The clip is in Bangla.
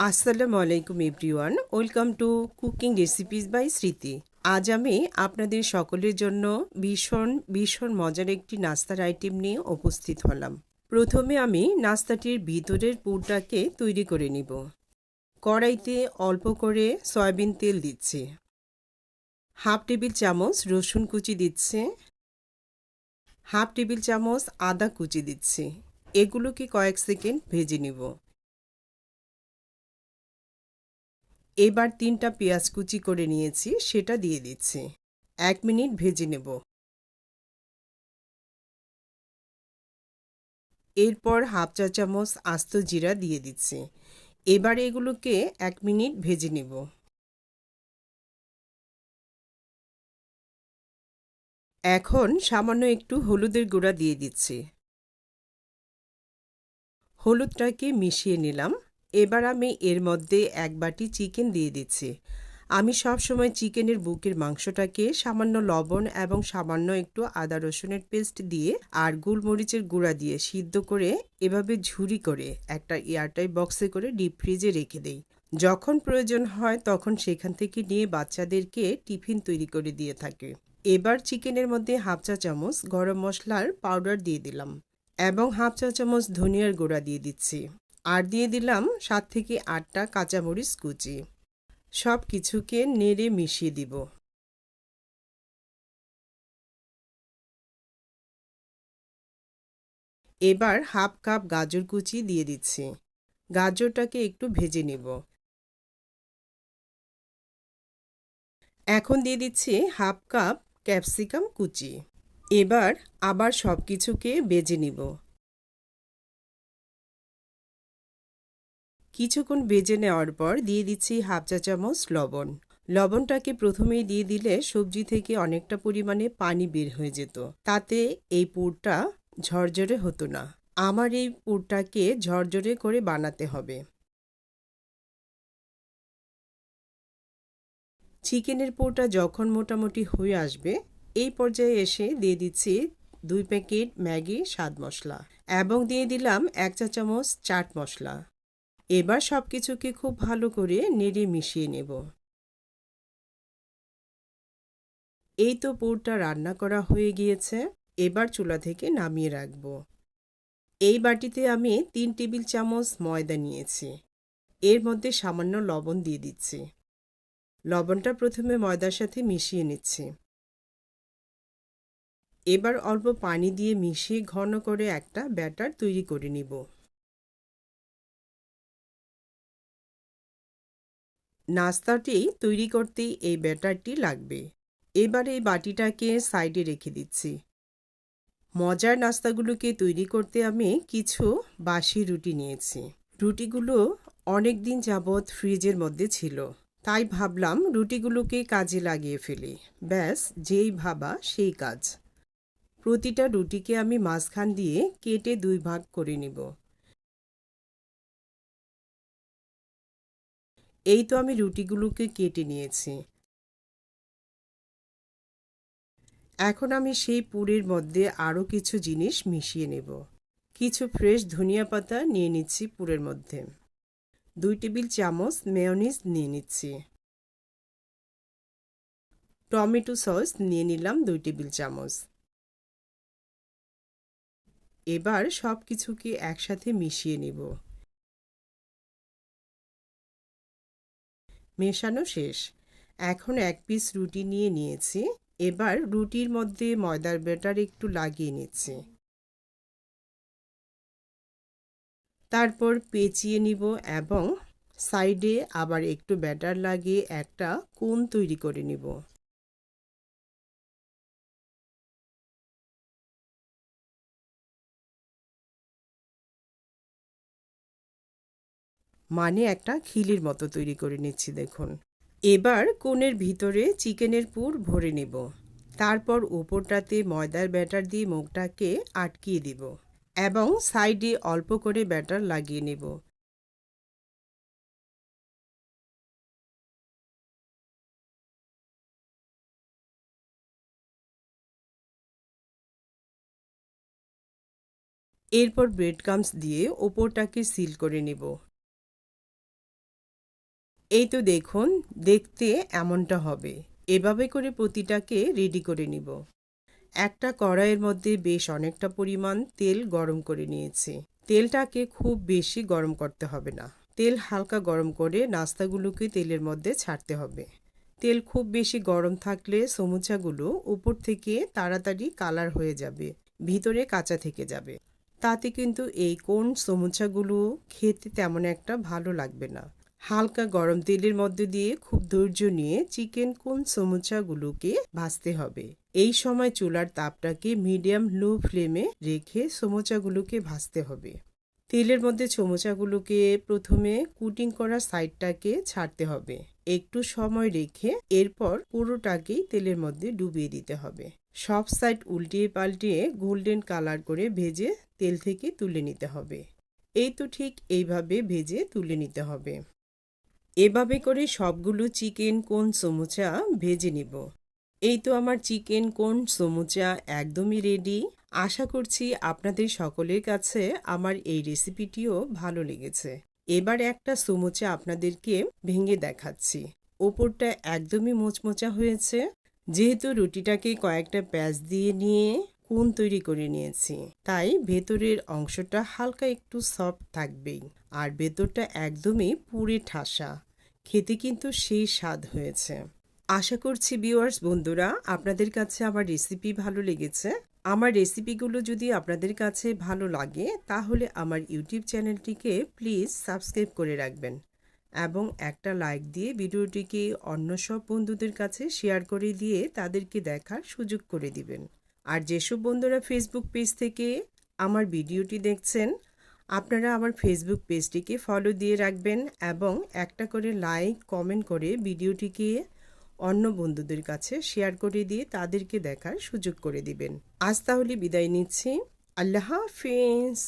আসসালামু আলাইকুম everyone, welcome to cooking recipes by Smriti. আজ আমি আপনাদের সকলের জন্য ভীষণ ভীষণ মজার একটি নাস্তার আইটেম নিয়ে উপস্থিত হলাম। প্রথমে আমি নাস্তাটির ভিতরের পুরটাকে তৈরি করে নিব। কড়াইতে অল্প করে সয়াবিন তেল দিচ্ছি। হাফ টেবিল চামচ রসুন কুচি দিচ্ছে। হাফ টেবিল চামচ আদা কুচি দিচ্ছি। এগুলোকে কয়েক সেকেন্ড ভেজে নিব। এবার তিনটা পেঁয়াজ কুচি করে নিয়েছি, সেটা দিয়ে দিচ্ছি। এক মিনিট ভেজে নেব। এরপর হাফ চা চামচ আস্ত জিরা দিয়ে দিচ্ছি। এবার এগুলোকে এক মিনিট ভেজে নেব। এখন সামান্য একটু হলুদের গুঁড়া দিয়ে দিচ্ছি। হলুদটাকে মিশিয়ে নিলাম। এবার আমি এর মধ্যে এক বাটি চিকেন দিয়ে দিচ্ছি। আমি সব সময় চিকেনের বুকের মাংসটাকে সামান্য লবণ এবং সামান্য একটু আদা রসুনের পেস্ট দিয়ে আর গোলমরিচের গুঁড়া দিয়ে সিদ্ধ করে এভাবে ঝুরি করে একটা এয়ারটাই বক্সে করে ডিপ ফ্রিজে রেখে দেই। যখন প্রয়োজন হয় তখন সেখান থেকে নিয়ে বাচ্চাদেরকে টিফিন তৈরি করে দিয়ে থাকে। এবার চিকেনের মধ্যে হাফ চা চামচ গরম মশলার পাউডার দিয়ে দিলাম এবং হাফ চা চামচ ধনিয়ার গুঁড়া দিয়ে দিচ্ছি। আর দিয়ে দিলাম সাত থেকে আটটা কাঁচামরিচ কুচি। সব কিছুকে নেড়ে মিশিয়ে দিব। এবার হাফ কাপ গাজর কুচি দিয়ে দিচ্ছি। গাজরটাকে একটু ভেজে নিব। এখন দিয়ে দিচ্ছি হাফ কাপ ক্যাপসিকাম কুচি। এবার আবার সব কিছুকে বেজে নিব। কিছুক্ষণ বেজে নেওয়ার পর দিয়ে দিচ্ছি হাফ চা চামচ লবণ। লবণটাকে প্রথমেই দিয়ে দিলে সবজি থেকে অনেকটা পরিমাণে পানি বের হয়ে যেত। তাতে এই পুরটা ঝরঝরে হতো না। আমার এই পুরটাকে ঝরঝরে করে বানাতে হবে। চিকেনের পুরটা যখন মোটামুটি হয়ে আসবে, এই পর্যায়ে এসে দিয়ে দিচ্ছি দুই প্যাকেট ম্যাগি স্বাদ মশলা এবং দিয়ে দিলাম এক চা চামচ চাট মশলা। এবার সব কিছুকে খুব ভালো করে নেড়ে মিশিয়ে নেব। এই তো পুরটা রান্না করা হয়ে গিয়েছে, এবার চুলা থেকে নামিয়ে রাখব। এই বাটিতে আমি তিন টেবিল চামচ ময়দা নিয়েছি, এর মধ্যে সামান্য লবণ দিয়ে দিচ্ছি। লবণটা প্রথমে ময়দার সাথে মিশিয়ে নিচ্ছি। এবার অল্প পানি দিয়ে মিশিয়ে ঘন করে একটা ব্যাটার তৈরি করে নিব। নাস্তাটি তৈরি করতে এই ব্যাটারটি লাগবে। এবার এই বাটিটাকে সাইডে রেখে দিচ্ছি। মজার নাস্তাগুলোকে তৈরি করতে আমি কিছু বাসি রুটি নিয়েছি। রুটিগুলো অনেক দিন যাবৎ ফ্রিজের মধ্যে ছিল। তাই ভাবলাম রুটিগুলোকে কাজে লাগিয়ে ফেলি। ব্যাস, যেই ভাবা সেই কাজ। প্রতিটা রুটিকে আমি মাঝখান দিয়ে কেটে দুই ভাগ করে নিব। এই তো আমি রুটিগুলোকে কেটে নিয়েছি। এখন আমি সেই পুরের মধ্যে আরও কিছু জিনিস মিশিয়ে নেব। কিছু ফ্রেশ ধনিয়া পাতা নিয়ে নিচ্ছি পুরের মধ্যে। দুই টেবিল চামচ মেয়নিজ নিয়ে নিচ্ছি। টমেটো সস নিয়ে নিলাম দুই টেবিল চামচ। এবার সব কিছুকে একসাথে মিশিয়ে নেব। মেশানো শেষ। এখন এক পিস রুটি নিয়ে নিয়েছি। এবার রুটির মধ্যে ময়দার বেটার একটু লাগিয়ে নিচ্ছি। তারপর পেঁচিয়ে নিব এবং সাইডে আবার একটু ব্যাটার লাগিয়ে একটা কোন তৈরি করে নিব। মানে একটা খিলির মতো তৈরি করে নিচ্ছি, দেখুন। এবার কোণের ভিতরে চিকেনের পুর ভরে নেব। তারপর ওপরটাতে ময়দার ব্যাটার দিয়ে মুখটাকে আটকিয়ে দিব এবং সাইডে অল্প করে ব্যাটার লাগিয়ে নেব। এরপর ব্রেড কামস দিয়ে ওপরটাকে সিল করে নেব। এই তো দেখুন, দেখতে এমনটা হবে। এভাবে করে প্রতিটাকে রেডি করে নিব। একটা কড়াইয়ের মধ্যে বেশ অনেকটা পরিমাণ তেল গরম করে নিয়েছি। তেলটাকে খুব বেশি গরম করতে হবে না। তেল হালকা গরম করে নাস্তাগুলোকে তেলের মধ্যে ছাড়তে হবে। তেল খুব বেশি গরম থাকলে সমুচাগুলো উপর থেকে তাড়াতাড়ি কালার হয়ে যাবে, ভিতরে কাঁচা থেকে যাবে। তাতে কিন্তু এই কোন সমুচাগুলো খেতে তেমন একটা ভালো লাগবে না। হালকা গরম তেলের মধ্যে দিয়ে খুব ধৈর্য নিয়ে চিকেন কোন সমুচাগুলোকে ভাজতে হবে। এই সময় চুলার তাপটাকে মিডিয়াম লো ফ্লেমে রেখে সমুচাগুলোকে ভাজতে হবে। তেলের মধ্যে সমুচাগুলোকে প্রথমে কুটিং করা সাইডটাকে ছাড়তে হবে। একটু সময় রেখে এরপর পুরোটাকেই তেলের মধ্যে ডুবিয়ে দিতে হবে। সব সাইড উল্টিয়ে পাল্টিয়ে গোল্ডেন কালার করে ভেজে তেল থেকে তুলে নিতে হবে। এই তো ঠিক এইভাবে ভেজে তুলে নিতে হবে। এভাবে করে সবগুলো চিকেন কোন সমুচা ভেজে নিব। এই তো আমার চিকেন কোন সমুচা একদমই রেডি আশা করছি আপনাদের সকলের কাছে আমার এই রেসিপিটিও ভালো লেগেছে। এবার একটা সমুচা আপনাদেরকে ভেঙে দেখাচ্ছি। ওপরটা একদমই মোচমোচা হয়েছে। যেহেতু রুটিটাকে কয়েকটা প্যাঁচ দিয়ে নিয়ে কোন তৈরি করে নিয়েছি, তাই ভেতরের অংশটা হালকা একটু সফট থাকবেই। আর ভেতরটা একদমই পুরে ঠাসা। খেতে কিন্তু সেই স্বাদ হয়েছে। আশা করছি ভিউয়ার্স বন্ধুরা, আপনাদের কাছে আমার রেসিপি ভালো লেগেছে। আমার রেসিপিগুলো যদি আপনাদের কাছে ভালো লাগে, তাহলে আমার ইউটিউব চ্যানেলটিকে প্লিজ সাবস্ক্রাইব করে রাখবেন এবং একটা লাইক দিয়ে ভিডিওটিকে অন্য সব বন্ধুদের কাছে শেয়ার করে দিয়ে তাদেরকে দেখার সুযোগ করে দিবেন। আর যেসব বন্ধুরা ফেসবুক পেজ থেকে আমার ভিডিওটি দেখছেন আপনারা আমার ফেসবুক পেজটিকে ফলো দিয়ে রাখবেন এবং একটা করে লাইক কমেন্ট করে ভিডিওটিকে অন্য বন্ধুদের কাছে শেয়ার করে দিয়ে তাদেরকে দেখার সুযোগ করে দিবেন। আজ তাহলে বিদায় নিচ্ছি। আল্লাহ হাফিজ।